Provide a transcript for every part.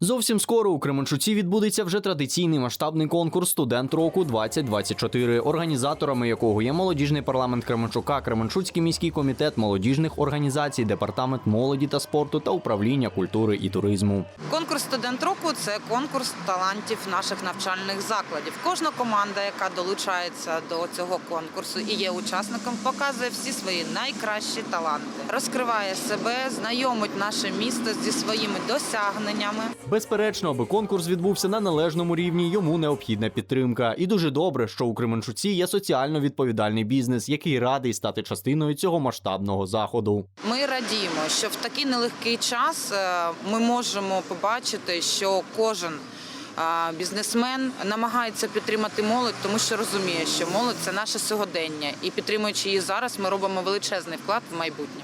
Зовсім скоро у Кременчуці відбудеться вже традиційний масштабний конкурс Студент року 2024, організаторами якого є молодіжний парламент Кременчука, Кременчуцький міський комітет молодіжних організацій, департамент молоді та спорту та управління культури і туризму. Конкурс студент року це конкурс талантів наших навчальних закладів. Кожна команда, яка долучається до цього конкурсу і є учасником, показує всі свої найкращі таланти, розкриває себе, знайомить наше місто зі своїми досягненнями. Безперечно, аби конкурс відбувся на належному рівні, йому необхідна підтримка. І дуже добре, що у Кременчуці є соціально відповідальний бізнес, який радий стати частиною цього масштабного заходу. Ми радіємо, що в такий нелегкий час е, ми можемо побачити, що кожен е, бізнесмен намагається підтримати молодь, тому що розуміє, що молодь це наше сьогодення, і підтримуючи її зараз, ми робимо величезний вклад в майбутнє.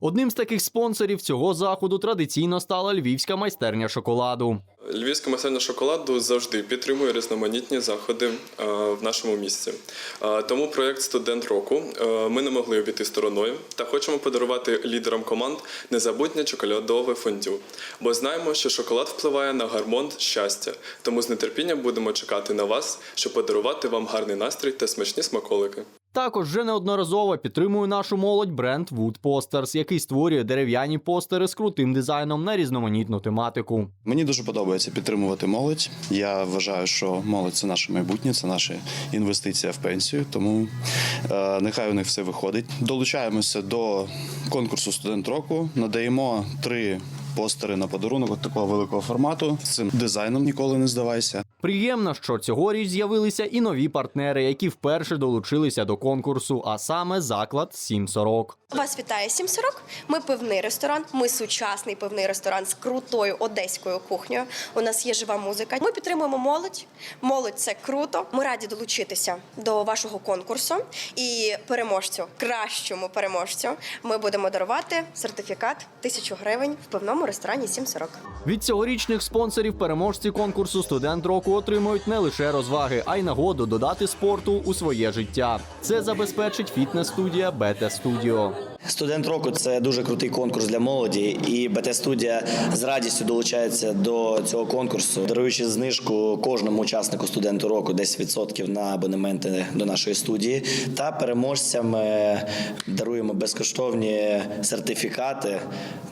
Одним з таких спонсорів цього заходу традиційно стала львівська майстерня шоколаду. Львівська майстерня шоколаду завжди підтримує різноманітні заходи е, в нашому місті. Е, Тому проєкт Студент року е, ми не могли обійти стороною та хочемо подарувати лідерам команд незабутнє чоколядове фондю. Бо знаємо, що шоколад впливає на гормон щастя. Тому з нетерпінням будемо чекати на вас, щоб подарувати вам гарний настрій та смачні смаколики. Також вже неодноразово підтримує нашу молодь бренд Wood Posters, який створює дерев'яні постери з крутим дизайном на різноманітну тематику. Мені дуже подобається підтримувати молодь. Я вважаю, що молодь це наше майбутнє, це наша інвестиція в пенсію. Тому е, нехай у них все виходить. Долучаємося до конкурсу студент року. Надаємо три постери на подарунок от такого великого формату. З цим дизайном ніколи не здавайся. Приємно, що цьогоріч з'явилися і нові партнери, які вперше долучилися до конкурсу, а саме заклад 740. Вас вітає 740. Ми пивний ресторан. Ми сучасний пивний ресторан з крутою одеською кухнею. У нас є жива музика. Ми підтримуємо молодь. Молодь це круто. Ми раді долучитися до вашого конкурсу. І переможцю, кращому переможцю, ми будемо дарувати сертифікат 1000 гривень в пивному ресторані 740. Від цьогорічних спонсорів переможці конкурсу Студент року отримують не лише розваги, а й нагоду додати спорту у своє життя. Це забезпечить фітнес-студія Бета Студіо. Студент року це дуже крутий конкурс для молоді, і БТ студія з радістю долучається до цього конкурсу, даруючи знижку кожному учаснику студенту року 10% на абонементи до нашої студії. Та переможцям даруємо безкоштовні сертифікати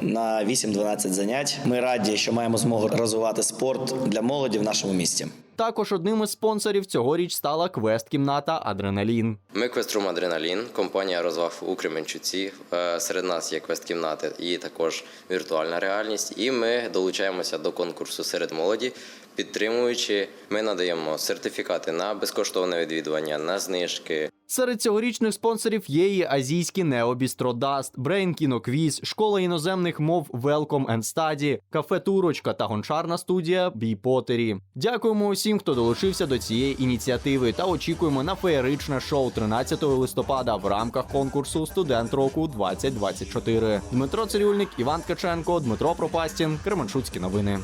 на 8-12 занять. Ми раді, що маємо змогу розвивати спорт для молоді в нашому місті. Також одним із спонсорів цьогоріч стала квест-кімната Адреналін. Ми Квеструм Адреналін, компанія розваг у Кременчуці. Е, Серед нас є квест-кімнати і також віртуальна реальність. І ми долучаємося до конкурсу серед молоді, підтримуючи. Ми надаємо сертифікати на безкоштовне відвідування, на знижки. Серед цьогорічних спонсорів є і азійські Необістро Даст, Брейн Кіноквіз, школа іноземних мов Welcome and Study, кафе Турочка та гончарна студія Бі Потері. Дякуємо усім, хто долучився до цієї ініціативи, та очікуємо на феєричне шоу 13 листопада в рамках конкурсу Студент року 2024. Дмитро Цирюльник, Іван Ткаченко, Дмитро Пропастін, Кременчуцькі новини.